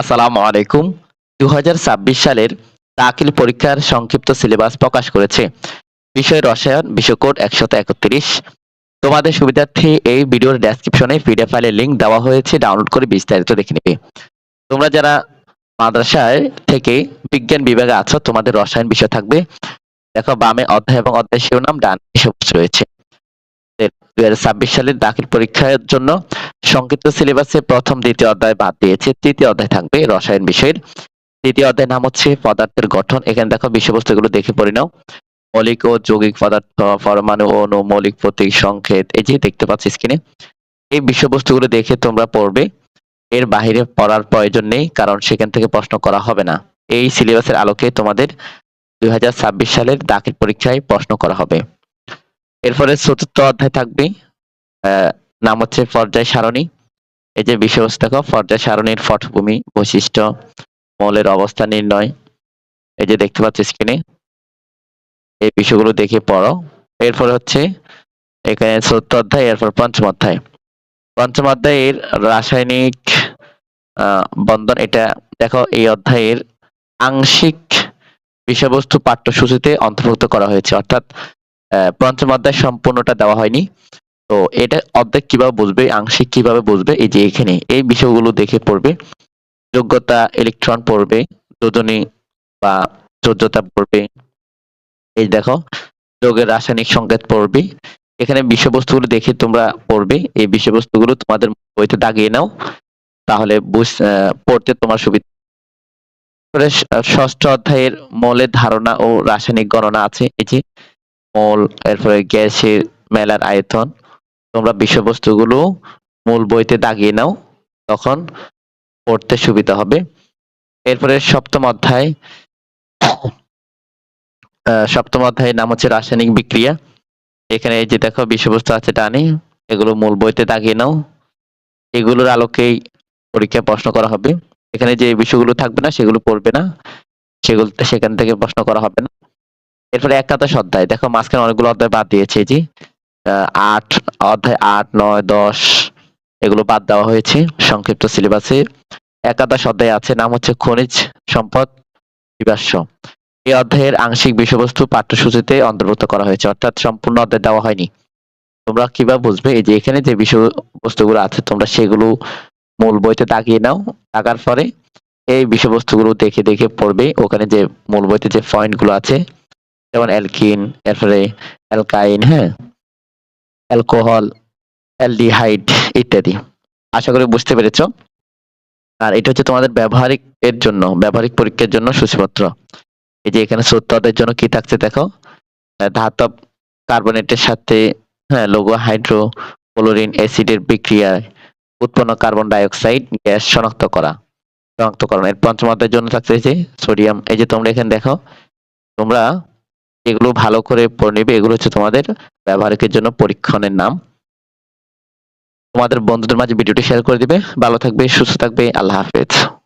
আসসালামু আলাইকুম। দু সালের দাখিল পরীক্ষার সংক্ষিপ্ত সিলেবাস প্রকাশ করেছে। বিষয় রসায়ন বিশ্বকোড একশত একত্রিশ। তোমাদের সুবিধার্থে এই ভিডিওর ডেসক্রিপশনে পিডিএফ ফাইলের লিংক দেওয়া হয়েছে ডাউনলোড করে বিস্তারিত দেখে নেবে। তোমরা যারা মাদ্রাসায় থেকে বিজ্ঞান বিভাগে আছো, তোমাদের রসায়ন বিষয় থাকবে। দেখো, বামে অধ্যায় এবং অধ্যায় শিরোনাম, ডান বিষয়বস্তু রয়েছে। দুই হাজার ছাব্বিশ সালের দাখিল পরীক্ষার জন্য সংক্ষিপ্ত সিলেবাসে প্রথম দ্বিতীয় অধ্যায় বাদ দিয়েছে। তৃতীয় অধ্যায় থাকবে রসায়ন বিষয়ের। তৃতীয় অধ্যায়ের নাম হচ্ছে পদার্থের গঠন। এখানে দেখো বিষয়বস্তুগুলো দেখে পড়ে নাও। মৌলিক ও যৌগিক পদার্থ, পরমাণু, অণু, মৌলিক প্রতীক, সংকেত, এই যে দেখতে পাচ্ছি স্ক্রিনে এই বিষয়বস্তুগুলো দেখে তোমরা পড়বে। এর বাইরে পড়ার প্রয়োজন নেই, কারণ সেখান থেকে প্রশ্ন করা হবে না। এই সিলেবাসের আলোকে তোমাদের দুই হাজার ছাব্বিশ সালের দাখিল পরীক্ষায় প্রশ্ন করা হবে। এরপরে চতুর্থ অধ্যায় থাকবে নাম হচ্ছে পর্যায় সারণী। এই যে বিষয়বস্তু দেখো, পর্যায় সারণীর পটভূমি, বৈশিষ্ট্য, মৌলের অবস্থা নির্ণয়। এই যে দেখতে পাচ্ছ স্ক্রিনে এই বিষয়গুলো দেখে পড়ো। এরপরে হচ্ছে এখানে চতুর্থ অধ্যায়, এরপর পঞ্চম অধ্যায়। পঞ্চম অধ্যায়ের রাসায়নিক বন্ধন, এটা দেখো, এই অধ্যায়ের আংশিক বিষয়বস্তু পাঠ্যসূচিতে অন্তর্ভুক্ত করা হয়েছে। অর্থাৎ পঞ্চম অধ্যায় সম্পূর্ণটা দেওয়া হয়নি। তো এটা অর্ধেক কীভাবে বুঝবে, আংশিক কীভাবে বুঝবে, এই যে এখানে, এই বিষয়গুলো দেখে পড়বে। যোগ্যতা ইলেকট্রন পড়বে, যোজনী বা যোজ্যতা পড়বে। এই দেখো, যোগের রাসায়নিক সংকেত পড়বে। এখানে বিষয়বস্তুগুলো দেখে তোমরা পড়বে। এই বিষয়বস্তুগুলো তোমাদের বইতে দাগিয়ে নাও। তাহলে বুঝ পড়তে তোমার সুবিধা ষষ্ঠ অধ্যায়ের মৌলের ধারণা ও রাসায়নিক গণনা আছে। এই যে মৌল, এরপরে গ্যাসের মেলার আয়তন তোমরা বিষয়বস্তুগুলো মূল বইতে দাগিয়ে নাও তখন পড়তে সুবিধা হবে। এরপরে সপ্তম অধ্যায় সপ্তম অধ্যায়ের নাম হচ্ছে রাসায়নিক বিক্রিয়া। এখানে এই যে দেখো বিষয়বস্তু আছে ডানে এগুলো মূল বইতে দাগিয়ে নাও। এগুলোর আলোকেই পরীক্ষায় প্রশ্ন করা হবে। এখানে যে বিষয়গুলো থাকবে না সেগুলো পড়বে না। সেগুলো সেখান থেকে প্রশ্ন করা হবে না। এরপরে একাদশ অধ্যায় দেখো মাঝখানে অনেকগুলো অধ্যায় বাদ দিয়েছে আহ, আট, অধ্যায় আট, নয়, দশ, এগুলো বাদ দেওয়া হয়েছে, সংক্ষিপ্ত সিলেবাসে একাদশ অধ্যায় আছে, নাম হচ্ছে খনিজ সম্পদ জীবাশ্ম। এই অধ্যায়ের আংশিক বিষয়বস্তু পাঠ্যসূচিতে অন্তর্ভুক্ত করা হয়েছে, অর্থাৎ সম্পূর্ণ অধ্যায় দেওয়া হয়নি। তোমরা কীভাবে বুঝবে এই যে এখানে যে বিষয়বস্তুগুলো আছে, তোমরা সেগুলো মূল বইতে তাকিয়ে নাও, তাকার পরে এই বিষয়বস্তুগুলো দেখে দেখে পড়বে। ওখানে যে মূল বইতে যে পয়েন্টগুলো আছে, যেমন অ্যালকিন, এরপরে অ্যালকাইন হ্যাঁ? অ্যালকোহল, অ্যালডিহাইড ইত্যাদি। আশা করি বুঝতে পেরেছ। আর এটা হচ্ছে তোমাদের ব্যবহারিক এর জন্য, ব্যবহারিক পরীক্ষার জন্য সূচিপত্র। এই যে এখানে শ্রোতাদের জন্য কি থাকছে দেখো। ধাতব কার্বনেটের সাথে হ্যাঁ লঘু হাইড্রো, ক্লোরিন অ্যাসিডের বিক্রিয়ায় উৎপন্ন কার্বন ডাই অক্সাইড গ্যাস শনাক্ত করা। শনাক্তকরণ, এর পঞ্চম অধ্যায়ের জন্য থাকছে যে সোডিয়াম। এই যে তোমরা এখানে দেখো, তোমরা এগুলো ভালো করে পড়ে নেবে। এগুলো হচ্ছে তোমাদের ব্যবহারকের জন্য পরীক্ষণের নাম। তোমাদের বন্ধুদের মাঝে ভিডিওটি শেয়ার করে দিবে। ভালো থাকবে, সুস্থ থাকবে। আল্লাহ হাফেজ।